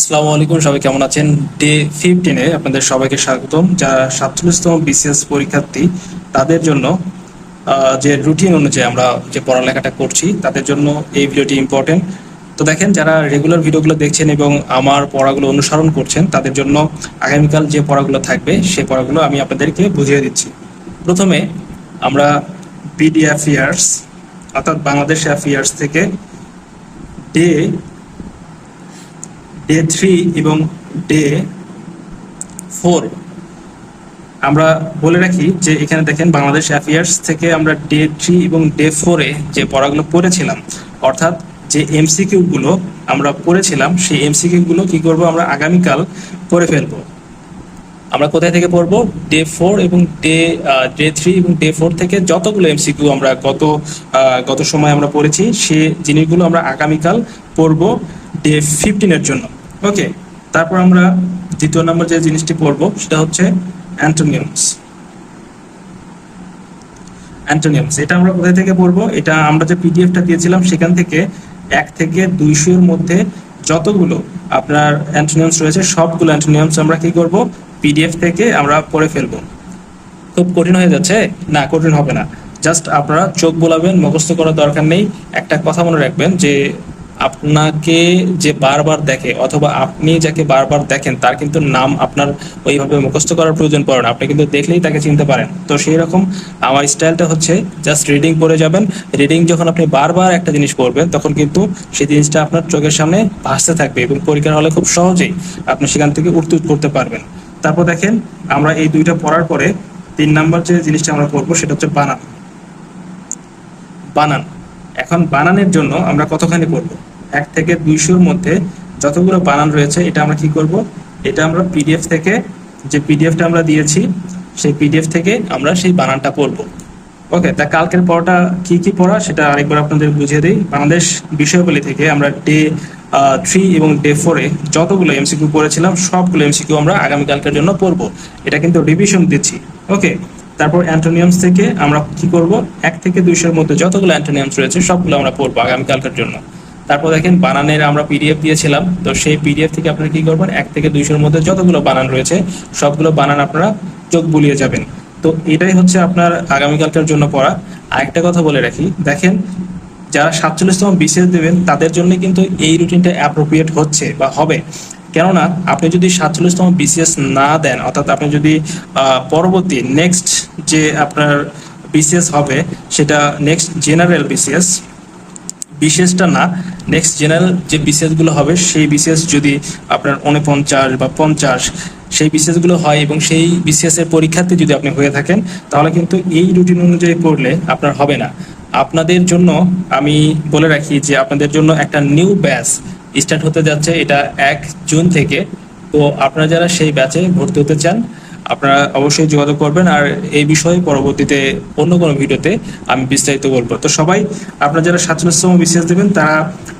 আসসালামু আলাইকুম, সবাই কেমন আছেন? ডে ফিফটিনে আপনাদের সবাইকে স্বাগতম। যারা সাতচল্লিশতম বিসিএস পরীক্ষার্থী, তাদের জন্য যে রুটিন অনুযায়ী আমরা যে পড়ালেখাটা করছি, তাদের জন্য এই ভিডিওটি ইম্পর্টেন্ট তো দেখেন, যারা রেগুলার ভিডিওগুলো দেখছেন এবং আমার পড়াগুলো অনুসরণ করছেন, তাদের জন্য আগামীকাল যে পড়াগুলো থাকবে, সেই পড়াগুলো আমি আপনাদেরকে বুঝিয়ে দিচ্ছি। প্রথমে, আমরা বিডি অ্যাফেয়ার্স অর্থাৎ বাংলাদেশ অ্যাফেয়ার্স থেকে ডে ডে থ্রি এবং ডে ফোর আমরা বলে রাখি যে এখানে দেখেন বাংলাদেশ অ্যাফেয়ার্স থেকে আমরা ডে থ্রি এবং ডে ফোরে যে পড়াগুলো পড়েছিলাম, অর্থাৎ যে এমসিকিউ গুলো আমরা পড়েছিলাম, সেই এমসিকিউ গুলো কি করব আমরা আগামীকাল পড়ে ফেলব। আমরা কোথায় থেকে পড়ব? ডে ফোর এবং ডে ডে থ্রি এবং ডে ফোর থেকে যতগুলো এমসিকিউ আমরা গত গত সময় আমরা পড়েছি, সে জিনিসগুলো আমরা আগামীকাল পড়ব ডে ফিফটিনের জন্য। ওকে তারপর আমরা দ্বিতীয় নম্বর যে জিনিসটি পড়ব, সেটা হচ্ছে অ্যান্টোনিয়ামস অ্যান্টোনিয়ামস এটা আমরা কোথায় থেকে পড়ব? এটা আমরা যে পিডিএফটা দিয়েছিলাম, সেখান থেকে এক থেকে দুইশোর মধ্যে যতগুলো আপনার অ্যান্টোনিয়ামস রয়েছে, সবগুলো অ্যান্টোনিয়ামস আমরা কি করব? পিডিএফ থেকে আমরা পড়ে ফেলব। খুব কঠিন হয়ে যাচ্ছে? না, কঠিন হবে না। জাস্ট আপনারা চোখ বোলাবেন, মুখস্থ করার দরকার নেই। একটা কথা মনে রাখবেন যে আপনাকে যে বারবার দেখে অথবা আপনি যাকে বারবার দেখেন, তার কিন্তু নাম আপনার ওইভাবে মুখস্থ করার প্রয়োজন পড়ে না। আপনি কিন্তু দেখলেই তাকে চিনতে পারেন। তো সেই রকম আমার স্টাইলটা হচ্ছে জাস্ট রিডিং পড়ে যাবেন। রিডিং যখন আপনি বারবার একটা জিনিস পড়বেন, তখন কিন্তু সেই জিনিসটা আপনার চোখের সামনে ভাসতে থাকবে এবং পরীক্ষার হলে খুব সহজেই আপনি সেখান থেকে উত্তর করতে পারবেন। তারপর দেখেন, আমরা এই দুইটা পড়ার পরে তিন নাম্বার যে জিনিসটা আমরা পড়ব, সেটা হচ্ছে বানান। বানান। এখন বানানের জন্য আমরা কতখানি করব এক থেকে দুইশোর মধ্যে যতগুলো বানান রয়েছে, এটা আমরা কি করব? এটা আমরা পিডিএফ থেকে, যে পিডিএফটা আমরা দিয়েছি, সেই পিডিএফ থেকে আমরা সেই বানানটা পড়ব। ওকে তা কালকের পড়াটা কি কি পড়া, সেটা আরেকবার আপনাদের বুঝিয়ে দিই। বাংলাদেশ বিষয়গুলি থেকে আমরা ডে থ্রি এবং ডে ফোরে যতগুলো এমসিকিউ পড়েছিলাম, সবগুলো এমসিকিউ আমরা আগামীকালকের জন্য পড়ব। এটা কিন্তু রিভিশন দিচ্ছি। ওকে তারপর অ্যান্টোনিয়ামস থেকে আমরা কি করব? এক থেকে দুইশোর মধ্যে যতগুলো অ্যান্টোনিয়ামস রয়েছে, সবগুলো আমরা পড়ব আগামীকালকের জন্য। তারপর দেখেন বানানের আমরা পিডিএফ দিয়েছিলাম। তো সেই পিডিএফ থেকে আপনারা কি করবেন? এক থেকে দুইশোর মধ্যে যতগুলো বানান রয়েছে, সবগুলো বানান আপনারা চোখ বুলিয়ে যাবেন। তো এটাই হচ্ছে আপনার আগামীকালকের জন্য পড়া। আরেকটা কথা বলে রাখি, দেখেন যারা সাতচল্লিশতম বিসিএস দেবেন, তাদের জন্য কিন্তু এই রুটিনটা অ্যাপ্রোপ্রিয়েট হচ্ছে বা হবে। কেননা আপনি যদি সাতচল্লিশতম বিসিএস না দেন, অর্থাৎ আপনি যদি পরবর্তী নেক্সট যে আপনার বিসিএস হবে, সেটা নেক্সট জেনারেল বিসিএস বিশেষটা না। নেক্সট জেনারেল যে বিশেষগুলো হবে, সেই বিশেষ যদি আপনার উনপঞ্চাশ বা পঞ্চাশ, সেই বিশেষগুলো হয় এবং সেই বিশেষের এর পরীক্ষার্থী যদি আপনি হয়ে থাকেন, তাহলে কিন্তু এই রুটিন অনুযায়ী পড়লে আপনার হবে না। আপনাদের জন্য আমি বলে রাখি যে আপনাদের জন্য একটা নিউ ব্যাচ স্টার্ট হতে যাচ্ছে এটা এক জুন থেকে। তো আপনারা যারা সেই ব্যাচে ভর্তি হতে চান আপনারা অবশ্যই যোগাযোগ করবেন আর এই বিষয়ে পরবর্তীতে অন্য কোনো ভিডিওতে আমি বিস্তারিত বলব। তো সবাই, আপনারা যারা সাতচল্লিশতম বিসিএস দেবেন, তারা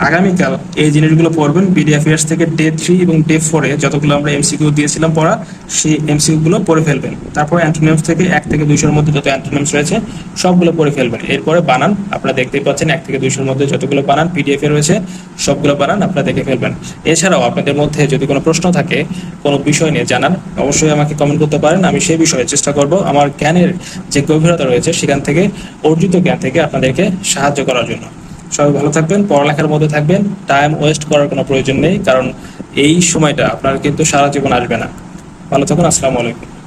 আগামীকাল এই জিনিসগুলো পড়বেন। বিডি অ্যাফেয়ার্স থেকে ডে থ্রি এবং ডে ফোরে যতগুলো আমরা এমসিকিউ দিয়েছিলাম পড়া, সেই এমসিকিউ গুলো পড়ে ফেলবেন। তারপর অ্যান্টোনিয়ামস থেকে এক থেকে দুইশোর মধ্যে যত অ্যান্টোনিয়ামস রয়েছে, সবগুলো পড়ে ফেলবেন। এরপরে বানান, আপনারা দেখতেই পাচ্ছেন এক থেকে দুইশোর মধ্যে যতগুলো বানান পিডিএফ এ রয়েছে, সবগুলো বানান, আপনারা দেখে ফেলবেন। এছাড়াও আপনাদের মধ্যে যদি কোনো প্রশ্ন থাকে, কোনো বিষয় নিয়ে জানান, অবশ্যই আমাকে কমেন্ট করতে পারেন, আমি সেই বিষয়ে চেষ্টা করব। আমার জ্ঞানের যে গভীরতা রয়েছে সেখান থেকে, অর্জিত জ্ঞান থেকে আপনাদেরকে সাহায্য করার জন্য। সবাই ভালো থাকবেন, পড়ালেখার মধ্যে থাকবেন টাইম ওয়েস্ট করার কোনো প্রয়োজন নেই, কারণ এই সময়টা আপনার কিন্তু সারা জীবন আসবে না। ভালো থাকুন, আসসালামু আলাইকুম।